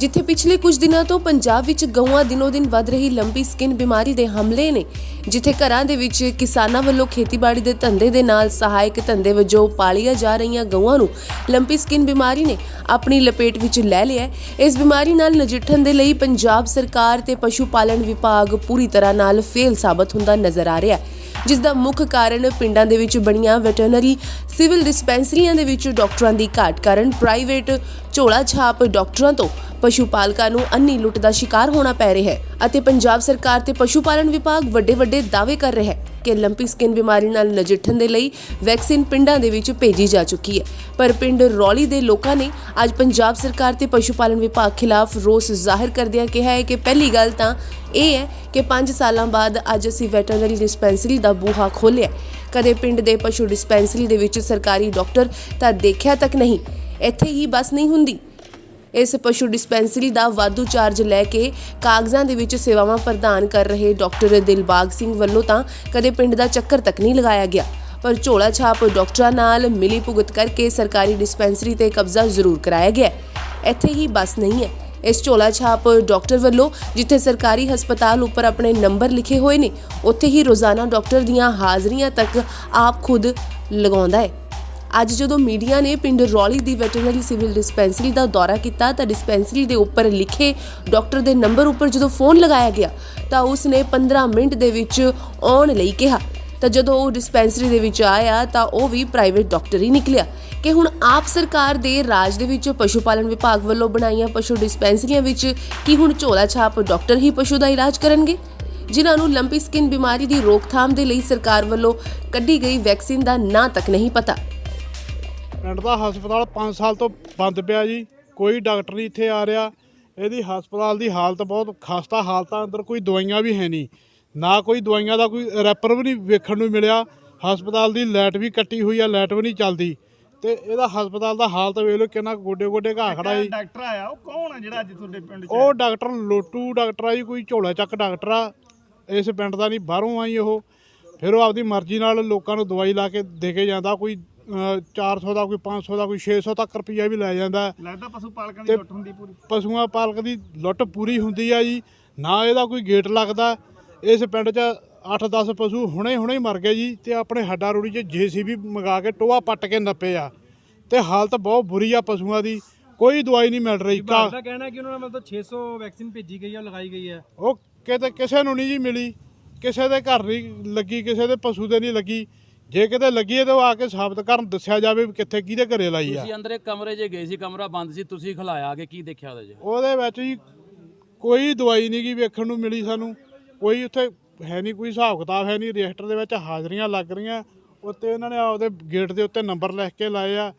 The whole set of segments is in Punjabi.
ਜਿੱਥੇ ਪਿਛਲੇ ਕੁਝ ਦਿਨਾਂ ਤੋਂ ਪੰਜਾਬ ਵਿੱਚ ਗਊਆਂ ਦਿਨੋ ਦਿਨ ਵੱਧ ਰਹੀ ਲੰਬੀ ਸਕਿਨ ਬਿਮਾਰੀ ਦੇ ਹਮਲੇ ਨੇ, ਜਿੱਥੇ ਘਰਾਂ ਦੇ ਵਿੱਚ ਕਿਸਾਨਾਂ ਵੱਲੋਂ ਖੇਤੀਬਾੜੀ ਦੇ ਧੰਦੇ ਦੇ ਨਾਲ ਸਹਾਇਕ ਧੰਦੇ ਵਜੋਂ ਪਾਲੀਆਂ ਜਾ ਰਹੀਆਂ ਗਊਆਂ ਨੂੰ ਲੰਬੀ ਸਕਿਨ ਬਿਮਾਰੀ ਨੇ ਆਪਣੀ ਲਪੇਟ ਵਿੱਚ ਲੈ ਲਿਆ ਇਸ ਬਿਮਾਰੀ ਨਾਲ ਨਜਿੱਠਣ ਦੇ ਲਈ ਪੰਜਾਬ ਸਰਕਾਰ ਤੇ ਪਸ਼ੂ ਪਾਲਣ ਵਿਭਾਗ ਪੂਰੀ ਤਰ੍ਹਾਂ ਨਾਲ ਫੇਲ ਸਾਬਤ ਹੁੰਦਾ ਨਜ਼ਰ ਆ ਰਿਹਾ ਹੈ। ਜਿਸ ਦਾ ਮੁੱਖ ਕਾਰਨ ਪਿੰਡਾਂ ਦੇ ਵਿੱਚ ਬਣੀਆਂ ਵੈਟਰਨਰੀ ਸਿਵਲ ਡਿਸਪੈਂਸਰੀਆਂ ਦੇ ਵਿੱਚ ਡਾਕਟਰਾਂ ਦੀ ਘਾਟ ਕਾਰਨ ਪ੍ਰਾਈਵੇਟ ਝੋਲਾ ਛਾਪ ਡਾਕਟਰਾਂ ਤੋਂ ਪਸ਼ੂ ਪਾਲਕਾਂ ਨੂੰ ਅੰਨੀ ਲੁੱਟ ਦਾ ਸ਼ਿਕਾਰ ਹੋਣਾ ਪੈ ਰਿਹਾ ਹੈ ਅਤੇ ਪੰਜਾਬ ਸਰਕਾਰ ਤੇ ਪਸ਼ੂ ਪਾਲਣ ਵਿਭਾਗ ਵੱਡੇ ਵੱਡੇ ਦਾਅਵੇ ਕਰ ਰਿਹਾ ਹੈ। ਕਿ ਲੰਪੀ ਸਕਿਨ ਬਿਮਾਰੀ ਨਾਲ ਨਜਿੱਠਣ ਦੇ ਲਈ ਵੈਕਸੀਨ ਪਿੰਡਾਂ ਦੇ ਵਿੱਚ ਭੇਜੀ ਜਾ ਚੁੱਕੀ ਹੈ। ਪਰ ਪਿੰਡ ਰੌਲੀ ਦੇ ਲੋਕਾਂ ਨੇ ਅੱਜ ਪੰਜਾਬ ਸਰਕਾਰ ਤੇ ਪਸ਼ੂ ਪਾਲਣ ਵਿਭਾਗ ਖਿਲਾਫ ਰੋਸ ਜ਼ਾਹਿਰ ਕਰਦਿਆਂ ਕਿਹਾ ਹੈ ਕਿ ਪਹਿਲੀ ਗੱਲ ਤਾਂ ਇਹ ਹੈ ਕਿ 5 ਸਾਲਾਂ ਬਾਅਦ ਅੱਜ ਅਸੀਂ ਵੈਟਰਨਰੀ ਡਿਸਪੈਂਸਰੀ ਦਾ ਬੂਹਾ ਖੋਲ੍ਹਿਆ ਕਦੇ ਪਿੰਡ ਦੇ ਪਸ਼ੂ ਡਿਸਪੈਂਸਰੀ ਦੇ ਵਿੱਚ ਸਰਕਾਰੀ ਡਾਕਟਰ ਤਾਂ ਦੇਖਿਆ ਤੱਕ ਨਹੀਂ। ਇੱਥੇ ਹੀ ਬਸ ਨਹੀਂ ਹੁੰਦੀ। ਇਸ ਪਸ਼ੂ ਡਿਸਪੈਂਸਰੀ ਦਾ ਵਾਧੂ ਚਾਰਜ ਲੈ ਕੇ ਕਾਗਜ਼ਾਂ ਦੇ ਵਿੱਚ ਸੇਵਾਵਾਂ ਪ੍ਰਦਾਨ ਕਰ ਰਹੇ ਡਾਕਟਰ ਦਿਲਬਾਗ ਸਿੰਘ ਵੱਲੋਂ ਤਾਂ ਕਦੇ ਪਿੰਡ ਦਾ ਚੱਕਰ ਤੱਕ ਨਹੀਂ ਲਗਾਇਆ ਗਿਆ। ਪਰ ਝੋਲਾ ਛਾਪ ਡਾਕਟਰਾਂ ਨਾਲ ਮਿਲੀ ਭੁਗਤ ਕਰਕੇ ਸਰਕਾਰੀ ਡਿਸਪੈਂਸਰੀ ਤੇ ਕਬਜ਼ਾ ਜ਼ਰੂਰ ਕਰਾਇਆ ਗਿਆ। ਇੱਥੇ ਹੀ ਬਸ ਨਹੀਂ ਹੈ। ਇਸ ਝੋਲਾ ਛਾਪ ਡਾਕਟਰ ਵੱਲੋਂ ਜਿੱਥੇ ਸਰਕਾਰੀ ਹਸਪਤਾਲ ਉੱਪਰ ਆਪਣੇ ਨੰਬਰ ਲਿਖੇ ਹੋਏ ਨੇ, ਉੱਥੇ ਹੀ ਰੋਜ਼ਾਨਾ ਡਾਕਟਰ ਦੀਆਂ ਹਾਜ਼ਰੀਆਂ ਤੱਕ ਆਪ ਖੁਦ ਲਗਾਉਂਦਾ ਹੈ। ਅੱਜ ਜਦੋਂ ਮੀਡੀਆ ਨੇ ਪਿੰਡ ਰੌਲੀ ਦੀ ਵੈਟਰਨਰੀ ਸਿਵਲ ਡਿਸਪੈਂਸਰੀ ਦਾ ਦੌਰਾ ਕੀਤਾ ਤਾਂ ਡਿਸਪੈਂਸਰੀ ਦੇ ਉੱਪਰ ਲਿਖੇ ਡਾਕਟਰ ਦੇ ਨੰਬਰ ਉੱਪਰ ਜਦੋਂ ਫੋਨ ਲਗਾਇਆ ਗਿਆ ਤਾਂ ਉਸ ਨੇ 15 ਮਿੰਟ ਦੇ ਵਿੱਚ ਆਉਣ ਲਈ ਕਿਹਾ। ਤਾਂ ਜਦੋਂ ਉਹ ਡਿਸਪੈਂਸਰੀ ਦੇ ਵਿੱਚ ਆਇਆ ਤਾਂ ਉਹ ਵੀ ਪ੍ਰਾਈਵੇਟ ਡਾਕਟਰ ਹੀ ਨਿਕਲਿਆ ਕਿ ਹੁਣ ਆਪ ਸਰਕਾਰ ਦੇ ਰਾਜ ਦੇ ਵਿੱਚ ਪਸ਼ੂ ਪਾਲਣ ਵਿਭਾਗ ਵੱਲੋਂ ਬਣਾਈਆਂ ਪਸ਼ੂ ਡਿਸਪੈਂਸਰੀਆਂ ਵਿੱਚ ਕੀ ਹੁਣ ਝੋਲਾ ਛਾਪ ਡਾਕਟਰ ਹੀ ਪਸ਼ੂ ਦਾ ਇਲਾਜ ਕਰਨਗੇ? ਜਿਨ੍ਹਾਂ ਨੂੰ ਲੰਪੀ ਸਕਿਨ ਬਿਮਾਰੀ ਦੀ ਰੋਕਥਾਮ ਦੇ ਲਈ ਸਰਕਾਰ ਵੱਲੋਂ ਕੱਢੀ ਗਈ ਵੈਕਸੀਨ ਦਾ ਨਾਂ ਤੱਕ ਨਹੀਂ ਪਤਾ। ਪਿੰਡ ਦਾ ਹਸਪਤਾਲ 5 ਸਾਲ ਤੋਂ ਬੰਦ ਪਿਆ ਜੀ ਕੋਈ ਡਾਕਟਰ ਨਹੀਂ ਇੱਥੇ ਆ ਰਿਹਾ। ਇਹਦੀ ਹਸਪਤਾਲ ਦੀ ਹਾਲਤ ਬਹੁਤ ਖਸਤਾ ਹਾਲਤ ਆ ਅੰਦਰ ਕੋਈ ਦਵਾਈਆਂ ਵੀ ਹੈ ਨਹੀਂ। ਨਾ ਕੋਈ ਦਵਾਈਆਂ ਦਾ ਕੋਈ ਰੈਪਰ ਵੀ ਨਹੀਂ ਵੇਖਣ ਨੂੰ ਮਿਲਿਆ। ਹਸਪਤਾਲ ਦੀ ਲਾਈਟ ਵੀ ਕੱਟੀ ਹੋਈ ਆ ਲਾਈਟ ਵੀ ਨਹੀਂ ਚੱਲਦੀ। ਤੇ ਇਹਦਾ ਹਸਪਤਾਲ ਦਾ ਹਾਲਤ ਵੇਖ ਲਓ ਕਿੰਨਾ ਗੋਡੇ ਗੋਡੇ ਘਾਹ ਖੜਾ ਜੀ। ਡਾਕਟਰ ਆਇਆ ਉਹ ਕੌਣ ਆ ਜਿਹੜਾ ਅੱਜ ਤੁਹਾਡੇ ਪਿੰਡ ਚ? ਉਹ ਡਾਕਟਰ ਲੋਟੂ ਡਾਕਟਰ ਆ ਜੀ ਕੋਈ ਝੋਲਾ ਚੱਕ ਡਾਕਟਰ ਆ। ਇਸ ਪਿੰਡ ਦਾ ਨਹੀਂ ਬਾਹਰੋਂ ਆਈ ਉਹ। ਫਿਰ ਉਹ ਆਪਦੀ ਮਰਜ਼ੀ ਨਾਲ ਲੋਕਾਂ ਨੂੰ ਦਵਾਈ ਲਾ ਕੇ ਦੇ ਕੇ ਜਾਂਦਾ ਕੋਈ 400 ਦਾ ਕੋਈ 500 ਦਾ ਕੋਈ 600 ਤੱਕ ਰੁਪਈਆ ਵੀ ਲੈ ਜਾਂਦਾ। ਲੱਗਦਾ ਪਸ਼ੂ ਪਾਲਕਾਂ ਦੀ ਤੇ- ਲੁੱਟ ਹੁੰਦੀ ਪੂਰੀ। ਪਸ਼ੂਆਂ ਪਾਲਕ ਦੀ ਲੁੱਟ ਪੂਰੀ ਹੁੰਦੀ ਆ ਜੀ। ਨਾ ਇਹਦਾ ਕੋਈ ਗੇਟ ਲੱਗਦਾ। ਇਸ ਪਿੰਡ 'ਚ 8-10 ਪਸ਼ੂ ਹੁਣੇ ਹੁਣੇ ਹੀ ਮਰ ਗਏ ਜੀ ਤੇ ਆਪਣੇ ਹੱਡਾ ਰੋੜੀ 'ਚ ਜੀਸੀਬੀ ਮੰਗਾ ਕੇ ਟੋਆ ਪੱਟ ਕੇ ਨੱਪੇ ਆ। ਤੇ ਹਾਲਤ ਬਹੁਤ ਬੁਰੀ ਆ ਪਸ਼ੂਆਂ ਦੀ। ਕੋਈ ਦਵਾਈ ਨਹੀਂ ਮਿਲ ਰਹੀ। ਕਾ ਦਾ ਕਹਿਣਾ ਹੈ ਕਿ ਉਹਨਾਂ ਨੇ ਮਤਲਬ 600 ਵੈਕਸੀਨ ਭੇਜੀ ਗਈ ਹੈ ਲਗਾਈ ਗਈ ਹੈ ਉਹ ਕਿਤੇ ਕਿਸੇ ਨੂੰ ਨਹੀਂ ਜੀ ਮਿਲੀ। ਕਿਸੇ ਦੇ ਘਰ ਨਹੀਂ ਲੱਗੀ ਕਿਸੇ ਦੇ ਪਸ਼ੂ ਦੇ ਨਹੀਂ ਲੱਗੀ। ਜੇ ਕਿਤੇ ਲੱਗੀ ਹੈ ਤਾਂ ਉਹ ਆ ਕੇ ਸਾਬਤ ਕਰਨ ਦੱਸਿਆ ਜਾਵੇ ਵੀ ਕਿੱਥੇ ਕਿਹਦੇ ਘਰੇ ਲਾਈ ਆ। ਤੁਸੀਂ ਅੰਦਰ ਇੱਕ ਕਮਰੇ 'ਚ ਗਏ ਸੀ ਕਮਰਾ ਬੰਦ ਸੀ ਤੁਸੀਂ ਖਲਾਇਆ ਕਿ ਕੀ ਦੇਖਿਆ ਉਹਦੇ 'ਚ? ਉਹਦੇ ਵਿੱਚ ਜੀ ਕੋਈ ਦਵਾਈ ਨਹੀਂ ਗੀ ਵੇਖਣ ਨੂੰ ਮਿਲੀ ਸਾਨੂੰ। ਕੋਈ ਉੱਥੇ ਹੈ ਨਹੀਂ ਕੋਈ ਹਿਸਾਬ ਕਿਤਾਬ ਹੈ ਨਹੀਂ। ਰਜਿਸਟਰ ਦੇ ਵਿੱਚ ਹਾਜ਼ਰੀਆਂ ਲੱਗ ਰਹੀਆਂ। ਉੱਤੇ ਉਹਨਾਂ ਨੇ ਆਪਦੇ ਗੇਟ ਦੇ ਉੱਤੇ ਨੰਬਰ ਲਿਖ ਕੇ ਲਾਏ ਆ।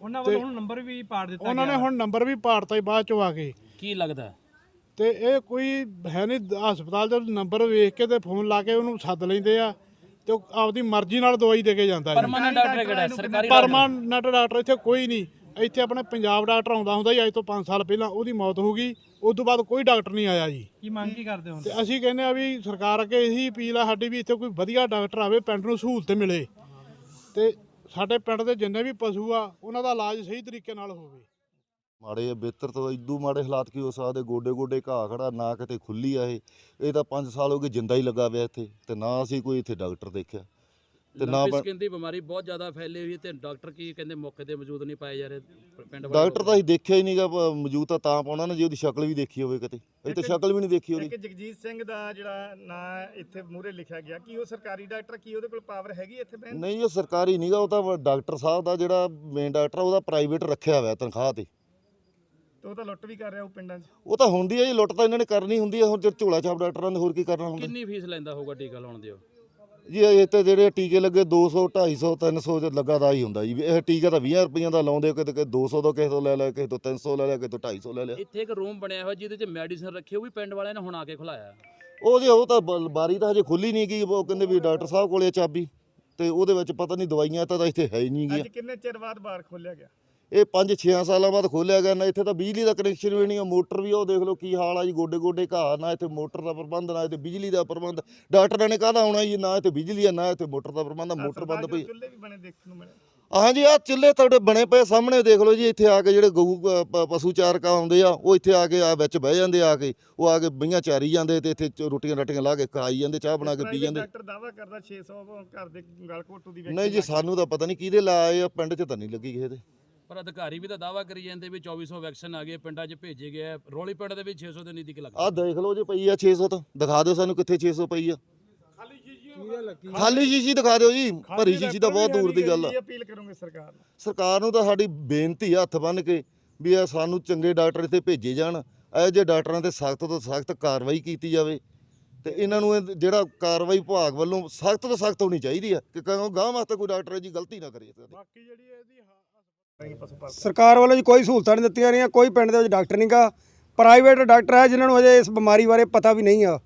ਉਹਨਾਂ ਵੱਲੋਂ ਹੁਣ ਨੰਬਰ ਵੀ ਪਾੜ ਦਿੱਤਾ ਉਹਨਾਂ ਨੇ ਹੁਣ ਨੰਬਰ ਵੀ ਪਾੜਤਾ ਹੀ ਬਾਅਦ ਚੋਂ ਆ ਕੇ। ਕੀ ਲੱਗਦਾ? ਤੇ ਇਹ ਕੋਈ ਹੈ ਨਹੀਂ ਹਸਪਤਾਲ ਦਾ ਨੰਬਰ ਵੇਖ ਕੇ ਤੇ ਫੋਨ ਲਾ ਕੇ ਉਹਨੂੰ ਸੱਦ ਲੈਂਦੇ ਆ। ਤੇ ਉਹ ਆਪਦੀ ਮਰਜ਼ੀ ਨਾਲ ਦਵਾਈ ਦੇ ਕੇ ਜਾਂਦਾ ਜੀ। ਪਰਮਾਨੈਂਟ ਡਾਕਟਰ ਕਿਹੜਾ ਹੈ? ਸਰਕਾਰੀ ਡਾਕਟਰ ਪਰਮਾਨੈਂਟ ਡਾਕਟਰ ਇੱਥੇ ਕੋਈ ਨਹੀਂ। ਇੱਥੇ ਆਪਣੇ ਪੰਜਾਬ ਡਾਕਟਰ ਆਉਂਦਾ ਹੁੰਦਾ ਜੀ ਅੱਜ ਤੋਂ 5 ਸਾਲ ਪਹਿਲਾਂ ਉਹਦੀ ਮੌਤ ਹੋ ਗਈ। ਉਸ ਤੋਂ ਬਾਅਦ ਕੋਈ ਡਾਕਟਰ ਨਹੀਂ ਆਇਆ ਜੀ। ਕੀ ਮੰਗ ਕੀ ਕਰਦੇ ਹੋ? ਤੇ ਅਸੀਂ ਕਹਿੰਦੇ ਆ ਵੀ ਸਰਕਾਰ ਅੱਗੇ ਇਹੀ ਅਪੀਲ ਆ ਸਾਡੀ ਵੀ ਇੱਥੇ ਕੋਈ ਵਧੀਆ ਡਾਕਟਰ ਆਵੇ ਪਿੰਡ ਨੂੰ ਸਹੂਲਤ ਮਿਲੇ। ਤੇ ਸਾਡੇ ਪਿੰਡ ਦੇ ਜਿੰਨੇ ਵੀ ਪਸ਼ੂ ਆ ਉਹਨਾਂ ਦਾ ਇਲਾਜ ਸਹੀ ਤਰੀਕੇ ਨਾਲ ਹੋਵੇ। ਮਾੜੇ ਆ ਬਿਹਤਰ ਤੋਂ ਇਦੂ ਮਾੜੇ ਹਾਲਾਤ ਕੀ ਹੋ ਸਕਦੇ? ਗੋਡੇ ਗੋਡੇ ਘਾਹ ਖੜਾ ਨਾ ਕਿਤੇ ਖੁੱਲੀ ਆ ਇਹ। ਇਹ ਤਾਂ 5 ਸਾਲ ਹੋ ਗਏ ਜਿੰਦਾ ਹੀ ਲੱਗਾ ਪਿਆ ਇੱਥੇ ਤੇ ਨਾ ਅਸੀਂ ਕੋਈ ਇੱਥੇ ਡਾਕਟਰ ਦੇਖਿਆ ਤੇ ਨਾ ਸਕਿਨ ਦੀ ਬਿਮਾਰੀ ਬਹੁਤ ਜ਼ਿਆਦਾ ਫੈਲੀ ਹੋਈ ਹੈ ਤੇ ਡਾਕਟਰ ਕੀ ਕਹਿੰਦੇ ਮੌਕੇ ਤੇ ਮੌਜੂਦ ਨਹੀਂ ਪਾਏ ਜਾ ਰਹੇ ਪਿੰਡ ਵਾਲੇ ਡਾਕਟਰ ਤਾਂ ਅਸੀਂ ਦੇਖਿਆ ਹੀ ਨਹੀਂਗਾ ਮੌਜੂਦ ਤਾਂ ਤਾਂ ਪਾਉਣਾ ਨਾ ਜੇ ਉਹਦੀ ਸ਼ਕਲ ਵੀ ਦੇਖੀ ਹੋਵੇ ਕਿਤੇ। ਅਸੀਂ ਤਾਂ ਸ਼ਕਲ ਵੀ ਨਹੀਂ ਦੇਖੀ ਉਹਦੀ। ਇੱਕ ਜਗਜੀਤ ਸਿੰਘ ਦਾ ਜਿਹੜਾ ਨਾਂ ਇੱਥੇ ਮੂਹਰੇ ਲਿਖਿਆ ਗਿਆ ਕੀ ਉਹ ਸਰਕਾਰੀ ਡਾਕਟਰ ਕੀ ਉਹਦੇ ਕੋਲ ਪਾਵਰ ਹੈਗੀ ਇੱਥੇ ਬੈਨ ਨਹੀਂ ਉਹ ਸਰਕਾਰੀ ਨਹੀਂਗਾ ਉਹ ਤਾਂ ਡਾਕਟਰ ਸਾਹਿਬ ਦਾ ਜਿਹੜਾ ਮੇਨ ਡਾਕਟਰ ਉਹਦਾ ਪ੍ਰਾਈਵੇਟ ਰੱਖਿਆ ਹੋਇਆ ਤਨਖਾਹ ਤੇ। ਤੇ ਉਹ ਤਾਂ ਲੁੱਟ ਵੀ ਕਰ ਰਿਹਾ ਉਹ ਪਿੰਡਾਂ 'ਚ। ਉਹ ਤਾਂ ਹੁੰਦੀ ਹੈ ਜੀ ਲੁੱਟ ਤਾਂ ਇਹਨਾਂ ਨੇ ਕਰਨੀ ਹੁੰਦੀ ਹੈ ਹੁਣ ਜੇ ਝੋਲਾ ਛਾਪ ਡਾਕਟਰਾਂ ਨੇ ਹੋਰ ਕੀ ਕਰਨਾ ਹੁੰਦਾ? ਕਿੰਨੀ ਫੀਸ ਲੈਂਦਾ ਹੋਊਗਾ ਟੀਕਾ ਲਾਉਣ ਦੀ ਉਹ? ਜੀ ਇਹ ਤੇ ਜਿਹੜੇ ਟੀਕੇ ਲੱਗੇ 200 250 300 ਚ ਲੱਗਾ ਦਾ ਹੀ ਹੁੰਦਾ ਜੀ। ਇਹ ਟੀਕਾ ਤਾਂ 20 ਰੁਪਈਆਂ ਦਾ ਲਾਉਂਦੇ ਕਿਤੇ ਕਿ 200 ਦਾ ਕਿਸੇ ਤੋਂ ਲੈ ਲਿਆ ਕਿਸੇ ਤੋਂ 300 ਲੈ ਲਿਆ ਕਿਸੇ ਤੋਂ 250 ਲੈ ਲਿਆ। ਇੱਥੇ ਇੱਕ ਰੂਮ ਬਣਿਆ ਹੋਇਆ ਜਿਹਦੇ 'ਚ ਮੈਡੀਸਨ ਰੱਖੀ ਉਹ ਵੀ ਪਿੰਡ ਵਾਲਿਆਂ ਨੇ ਹੁਣ ਆ ਕੇ ਖੁਲਾਇਆ। ਉਹ ਜੀ ਉਹ ਤਾਂ ਬ- ਬਾਰੀ ਤਾਂ ਹਜੇ ਖੁੱਲੀ ਨਹੀਂ ਗਈ ਉਹ ਕਹਿੰਦੇ ਵੀ ਡਾਕਟਰ ਸਾਹਿਬ ਕੋਲੇ ਚਾਬੀ ਤੇ ਉਹਦੇ ਵਿੱਚ ਪਤਾ ਨਹੀਂ ਦਵਾਈਆਂ ਤਾਂ ਇੱਥੇ ਹੈ ਹੀ ਨਹੀਂ ਗੀਆਂ ਅੱਜ ਕਿੰਨੇ ਚਿਰ ਬਾਅਦ ਬਾਹਰ ਖੋਲਿਆ ਗਿਆ? ਇਹ 5-6 ਸਾਲਾਂ ਬਾਅਦ ਖੋਲਿਆ ਗਿਆ ਨਾ ਇੱਥੇ ਤਾਂ ਬਿਜਲੀ ਦਾ ਕਨੈਕਸ਼ਨ ਵੀ ਨਹੀਂ ਆ ਮੋਟਰ ਵੀ ਉਹ ਦੇਖ ਲਓ ਕੀ ਹਾਲ ਆ ਜੀ ਗੋਡੇ ਗੋਡੇ ਘਾਹ ਨਾ ਇੱਥੇ ਮੋਟਰ ਦਾ ਪ੍ਰਬੰਧ ਨਾ ਇੱਥੇ ਬਿਜਲੀ ਦਾ ਪ੍ਰਬੰਧ। ਡਾਕਟਰਾਂ ਨੇ ਕਾਹਦਾ ਆਉਣਾ ਜੀ ਨਾ ਇੱਥੇ ਬਿਜਲੀ ਆ ਨਾ ਇੱਥੇ ਮੋਟਰ ਦਾ ਪ੍ਰਬੰਧ ਆ ਮੋਟਰ ਬੰਦ ਪਈ। ਚੁੱਲ੍ਹੇ ਵੀ ਬਣੇ ਦੇਖਣ ਨੂੰ ਮਿਲੇ। ਹਾਂਜੀ ਆ ਚੁੱਲ੍ਹੇ ਤੁਹਾਡੇ ਬਣੇ ਪਏ ਸਾਹਮਣੇ ਦੇਖ ਲਓ ਜੀ ਇੱਥੇ ਆ ਕੇ ਜਿਹੜੇ ਗਊ ਪਸ਼ੂ ਚਾਰਕ ਆਉਂਦੇ ਆ ਉਹ ਇੱਥੇ ਆ ਕੇ ਆ ਵਿੱਚ ਬਹਿ ਜਾਂਦੇ ਆ ਕੇ ਉਹ ਆ ਕੇ ਬਈਆਂ ਚਾਰੀ ਜਾਂਦੇ ਤੇ ਇੱਥੇ ਰੋਟੀਆਂ ਰਾਟੀਆਂ ਲਾ ਕੇ ਖਾਈ ਜਾਂਦੇ ਚਾਹ ਬਣਾ ਕੇ ਪੀ ਜਾਂਦੇ। ਡਾਕਟਰ ਦਾਵਾ ਕਰਦਾ 600 ਘਰ ਦੇ ਗਲ ਘੋਟੂ ਦੀ ਨਹੀਂ ਜੀ ਸਾਨੂੰ ਤਾਂ ਪਤਾ ਨਹੀਂ ਕਿਹਦੇ ਲਾਏ ਆ ਪਿੰਡ 'ਚ ਤਾਂ ਨਹੀਂ ਲੱਗੀ ਕਿਸੇ ਦੇ। ਪਰ ਅਧਿਕਾਰੀ ਵੀ ਤਾਂ ਦਾਵਾ ਕਰੀ ਜਾਂਦੇ ਵੀ 2400 ਵੈਕਸੀਨ ਆ ਗਏ ਪਿੰਡਾਂ 'ਚ ਭੇਜੇ ਗਏ ਆ। ਰੌਲੀ ਪਿੰਡ ਦੇ ਵਿੱਚ 600 ਦੇ ਨੀਤੀ ਲੱਗ ਆਹ ਦੇਖ ਲਓ ਜੇ ਪਈ ਆ 600 ਤਾਂ। ਦਿਖਾ ਦਿਓ ਸਾਨੂੰ ਕਿੱਥੇ 600 ਪਈ ਆ। ਖਾਲੀ ਸ਼ੀਸ਼ੀ ਦਿਖਾ ਦਿਓ ਜੀ। ਭਰੀ ਸ਼ੀਸ਼ੀ ਤਾਂ ਬਹੁਤ ਦੂਰ ਦੀ ਗੱਲ ਆ। ਕੀ ਅਪੀਲ ਕਰੋਗੇ ਸਰਕਾਰ ਨੂੰ ਸਰਕਾਰ ਨੂੰ ਤਾਂ ਸਾਡੀ ਬੇਨਤੀ ਆ ਹੱਥ ਬੰਨ ਕੇ ਵੀ ਇਹ ਸਾਨੂੰ ਚੰਗੇ ਡਾਕਟਰ ਇੱਥੇ ਭੇਜੇ ਜਾਣ। ਇਹੋ ਜਿਹੇ ਡਾਕਟਰਾਂ ਤੇ ਸਖਤ ਤੋਂ ਸਖਤ ਕਾਰਵਾਈ ਕੀਤੀ ਜਾਵੇ ਤੇ ਇਹਨਾਂ ਨੂੰ ਇਹ ਜਿਹੜਾ ਕਾਰਵਾਈ ਵਿਭਾਗ ਵੱਲੋਂ ਸਖਤ ਤੋਂ ਸਖਤ ਹੋਣੀ ਚਾਹੀਦੀ ਆ ਕਿ ਕਹੋ ਗਾਂ ਵਾਸਤੇ ਕੋਈ ਡਾਕਟਰ ਹੈ ਜੀ ਗਲਤੀ ਨਾ ਕਰੇ। ਬਾਕੀ ਜਿਹੜੀ ਇਹਦੀ ਸਰਕਾਰ ਵੱਲੋਂ ਜੀ ਕੋਈ ਸਹੂਲਤਾਂ ਨਹੀਂ ਦਿੱਤੀਆਂ ਰਹੀਆਂ ਕੋਈ ਪਿੰਡ ਦੇ ਵਿੱਚ ਡਾਕਟਰ ਨਹੀਂਗਾ ਪ੍ਰਾਈਵੇਟ ਡਾਕਟਰ ਹੈ ਜਿਨ੍ਹਾਂ ਨੂੰ ਅਜੇ ਇਸ ਬਿਮਾਰੀ ਬਾਰੇ ਪਤਾ ਵੀ ਨਹੀਂ ਆ।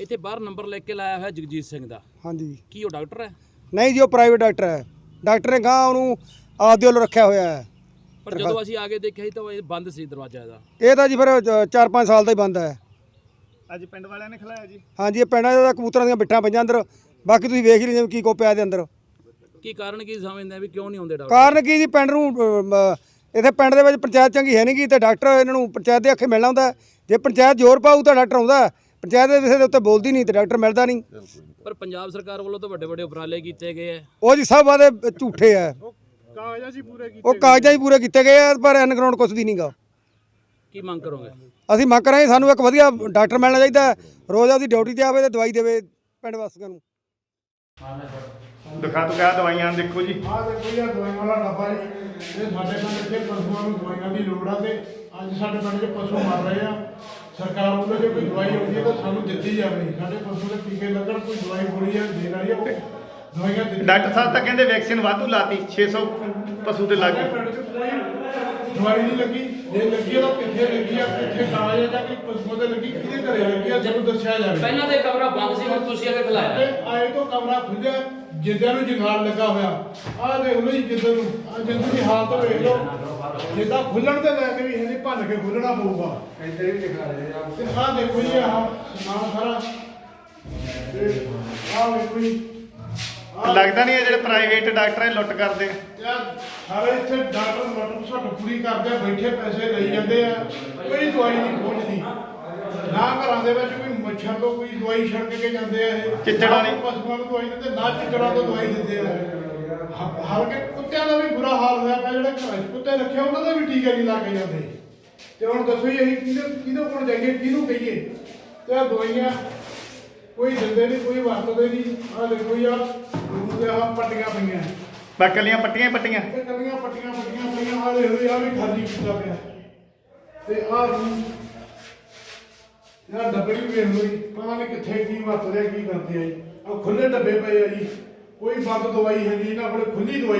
ਇੱਥੇ ਬਾਹਰ ਨੰਬਰ ਲਿਖ ਕੇ ਲਾਇਆ ਹੋਇਆ ਜਗਜੀਤ ਸਿੰਘ ਦਾ। ਹਾਂਜੀ। ਕੀ ਉਹ ਡਾਕਟਰ ਹੈ? ਨਹੀਂ ਜੀ ਉਹ ਪ੍ਰਾਈਵੇਟ ਡਾਕਟਰ ਹੈ। ਡਾਕਟਰ ਨੇ ਗਾਂ ਉਹਨੂੰ ਆਪਦੇ ਵੱਲੋਂ ਰੱਖਿਆ ਹੋਇਆ ਹੈ। ਪਰ ਜਦੋਂ ਅਸੀਂ ਆ ਕੇ ਦੇਖਿਆ ਸੀ ਤਾਂ ਇਹ ਬੰਦ ਸੀ ਦਰਵਾਜ਼ਾ ਇਹਦਾ। ਇਹ ਤਾਂ ਜੀ ਫਿਰ 4-5 ਸਾਲ ਦਾ ਹੀ ਬੰਦ ਹੈ। ਅੱਜ ਪਿੰਡ ਵਾਲਿਆਂ ਨੇ ਖਿਲਾਇਆ ਜੀ। ਹਾਂਜੀ ਇਹ ਪਿੰਡਾਂ ਦਾ ਕਬੂਤਰਾਂ ਦੀਆਂ ਬਿੱਠਾਂ ਪਈਆਂ ਅੰਦਰ। ਬਾਕੀ ਤੁਸੀਂ ਵੇਖ ਹੀ ਲਈ ਕੀ ਕੋ ਪਿਆ ਦੇ ਅੰਦਰ। ਕੀ ਕਾਰਨ ਕੀ ਸਮਝਦੇ ਆ ਵੀ ਕਿਉਂ ਨਹੀਂ ਹੁੰਦੇ ਡਾਕਟਰ ਕਾਰਨ ਕੀ ਜੀ? ਪਿੰਡ ਨੂੰ ਅਮ, ਇੱਥੇ ਪਿੰਡ ਦੇ ਵਿੱਚ ਪੰਚਾਇਤ ਚੰਗੀ ਹੈ ਨਹੀਂ ਗੀ ਤੇ ਡਾਕਟਰ ਇਹਨਾਂ ਨੂੰ ਪੰਚਾਇਤ ਦੇ ਅੱਖੇ ਮਿਲਣਾ ਹੁੰਦਾ। ਜੇ ਪੰਚਾਇਤ ਜ਼ੋਰ ਪਾਊ ਤਾਂ ਡਾਕਟਰ ਆਉਂਦਾ। ਪੰਚਾਇਤ ਦੇ ਵਿਸ਼ੇ ਦੇ ਉੱਤੇ ਬੋਲਦੀ ਨਹੀਂ ਤੇ ਡਾਕਟਰ ਮਿਲਦਾ ਨਹੀਂ। ਪਰ ਪੰਜਾਬ ਸਰਕਾਰ ਵੱਲੋਂ ਤਾਂ ਵੱਡੇ ਵੱਡੇ ਉਪਰਾਲੇ ਕੀਤੇ ਗਏ ਆ। ਉਹ ਜੀ ਸਭ ਵਾਦੇ ਝੂਠੇ ਆ। ਕਾਗਜ਼ਾਂ ਸੀ ਪੂਰੇ ਕੀਤੇ ਉਹ ਕਾਗਜ਼ਾਂ ਹੀ ਪੂਰੇ ਕੀਤੇ ਗਏ ਆ ਪਰ ਐਨ ਗਰਾਊਂਡ ਕੁਛ ਵੀ ਨਹੀਂਗਾ ਕੀ ਮੰਗ ਕਰੋਗੇ? ਅਸੀਂ ਮੰਗ ਕਰਾਂਗੇ ਸਾਨੂੰ ਇੱਕ ਵਧੀਆ ਡਾਕਟਰ ਮਿਲਣਾ ਚਾਹੀਦਾ। ਹੈ। ਰੋਜ਼ ਉਹਦੀ ਡਿਊਟੀ ਤੇ ਆਵੇ ਤੇ ਦਵਾਈ ਦੇਵੇ ਪਿੰਡ ਵਾਸੀਆਂ ਨੂੰ। ਦਿਖਾ ਤੋ ਕਿਆ ਦਵਾਈਆਂ ਦੇਖੋ ਜੀ। ਆਹ ਦੇਖੋ ਜੀ ਆਹ ਦਵਾਈਆਂ ਵਾਲਾ ਡੱਬਾ ਜੀ। ਇਹ ਸਾਡੇ ਪਿੰਡ ਇੱਥੇ ਪਸ਼ੂਆਂ ਨੂੰ ਦਵਾਈਆਂ ਦੀ ਲੋੜ ਆ ਤੇ ਅੱਜ ਸਾਡੇ ਪਿੰਡ 'ਚ ਪਸ਼ੂ ਮਰ ਰਹੇ ਆ। ਸਰਕਾਰ ਵੱਲੋਂ ਜੇ ਕੋਈ ਦਵਾਈ ਆਉਂਦੀ ਹੈ ਤਾਂ ਸਾਨੂੰ ਦਿੱਤੀ ਜਾਵੇ। ਸਾਡੇ ਪਸ਼ੂ ਦੇ ਟੀਕੇ ਲੱਗਣ ਕੋਈ ਦਵਾਈ ਗੋਲੀ ਆ ਦੇਣ ਵਾਲੀ ਆ ਉਹ ਦਵਾਈਆਂ ਦਿੱਤੀ ਡਾਕਟਰ ਸਾਹਿਬ ਤਾਂ ਕਹਿੰਦੇ ਵੈਕਸੀਨ ਵਾਧੂ ਲਾਤੀ 600 ਪਸ਼ੂ ਤੇ ਲੱਗ ਪਿੰਡ 'ਚ ਕੋਈ ਦਵਾਈ ਨਹੀਂ ਲੱਗੀ ਜੇ ਲੱਗੀ ਆ ਤਾਂ ਕਿੱਥੇ ਲੱਗੀ ਆ ਕਿੱਥੇ ਕਾਗਜ਼ ਆ ਜਾਂ ਕਿ ਪਸ਼ੂਆਂ ਤੇ ਲੱਗੀ ਕਿਹਦੇ ਘਰੇ ਲੱਗੀ ਆ ਸਾਨੂੰ ਦੱਸਿਆ ਜਾਵੇ। ਪਹਿਲਾਂ ਤੇ ਕਮਰਾ ਬੰਦ ਸੀ ਹੁਣ ਤੁਸੀਂ ਆ ਕੇ ਖਿਲਾਇਆ ਤੇ ਆਏ ਤੋਂ ਕਮਰਾ ਖੁੱਲਿਆ ਜਿੱਦਾਂ ਨੂੰ ਜੰਗਾਲ ਲੱਗਾ ਹੋਇਆ। ਆਹ ਦੇਖ ਲਓ ਜੀ ਜਿੱਦਾਂ ਨੂੰ ਆਹ ਜਿੱਦਾਂ ਦੀ ਹਾਲਤ ਵੇਖ ਲਓ। ਜਿੱਦਾਂ ਖੁੱਲਣ ਤੇ ਲੈ ਕੇ ਵੀ ਇਹਨੇ ਭੰਨ ਕੇ ਖੁੱਲਣਾ ਪਊਗਾ। ਇੱਧਰ ਵੀ ਦਿਖਾ ਰਹੇ ਆ। ਤੇ ਆਹ ਦੇਖੋ ਜੀ ਆਹ ਸਮਾਨ ਸਾਰਾ। ਤੇ ਆਹ ਵੇਖੋ ਜੀ ਲੱਗਦਾ ਨਹੀਂ ਇਹ ਜਿਹੜੇ ਪ੍ਰਾਈਵੇਟ ਡਾਕਟਰ ਇਹ ਲੁੱਟ ਕਰਦੇ ਆ। ਯਾਰ ਸਾਰੇ ਇੱਥੇ ਡਾਕਟਰ ਮਟਰ ਸੱਟ ਪੂਰੀ ਕਰਦੇ ਆ ਬੈਠੇ ਪੈਸੇ ਲਈ ਜਾਂਦੇ ਆ ਕੋਈ ਦਵਾਈ ਨਹੀਂ ਪਹੁੰਚਦੀ ਨਾ ਘਰਾਂ ਦੇ ਵਿੱਚ ਕੋਈ ਮੱਛਰ ਤੋਂ ਕੋਈ ਦਵਾਈ ਛੜਕ ਕੇ ਜਾਂਦੇ ਆ ਇਹ। ਚਿੱਚੜਾਂ ਨਹੀਂ। ਨਾ ਪਸ਼ੂਆਂ ਨੂੰ ਦਵਾਈ ਦਿੰਦੇ ਨਾ ਚਿੱਚੜਾਂ ਤੋਂ ਦਵਾਈ ਦਿੰਦੇ ਆ। ਹ- ਹਲਕੇ ਕੁੱਤਿਆਂ ਦਾ ਵੀ ਬੁਰਾ ਹਾਲ ਹੋਇਆ ਪਿਆ ਜਿਹੜੇ ਘਰਾਂ 'ਚ ਕੁੱਤੇ ਰੱਖੇ ਉਹਨਾਂ ਦਾ ਵੀ ਟੀਕੇ ਨਹੀਂ ਲਾ ਕੇ ਜਾਂਦੇ। ਤੇ ਹੁਣ ਦੱਸੋ ਜੀ ਅਸੀਂ ਕਿਹਦੇ ਕਿਹਦੇ ਕੋਲ ਜਾਈਏ ਕਿਹਨੂੰ ਕਹੀਏ? ਤੇ ਆ ਦਵਾਈਆਂ ਕੋਈ ਦਿੰਦੇ ਨਹੀਂ ਕੋਈ ਵਰਤਦੇ ਨਹੀਂ। ਆ ਦੇਖੋ ਜੀ ਆ ਤੇ ਆ ਪੱਟੀਆਂ ਪਈਆਂ। ਬਾ ਕੱਲੀਆਂ ਪੱਟੀਆਂ ਹੀ ਪੱਟੀਆਂ। ਤੇ ਕੱਲੀਆਂ ਪੱਟੀਆਂ ਪੱਟੀਆਂ ਪਈਆਂ ਆ ਦੇ ਹੋਏ ਆ ਵੀ ਖਾਲੀ ਕੀਤਾ ਪਿਆ। ਤੇ ਆ ਯਾਰ ਡੱਬੇ ਵੀ ਵੇਖ ਲਓ ਜੀ, ਪਤਾ ਨਹੀਂ ਕਿੱਥੇ ਕੀ ਵਰਤਦੇ ਆ ਕੀ ਕਰਦੇ ਆ ਜੀ। ਆ ਖੁੱਲੇ ਡੱਬੇ ਪਏ ਆ ਜੀ, ਕੋਈ ਬੰਦ ਦਵਾਈ ਹੈ ਜੀ ਇਹਨਾਂ ਕੋਲੇ ਖੁੱਲੀ ਦਵਾਈ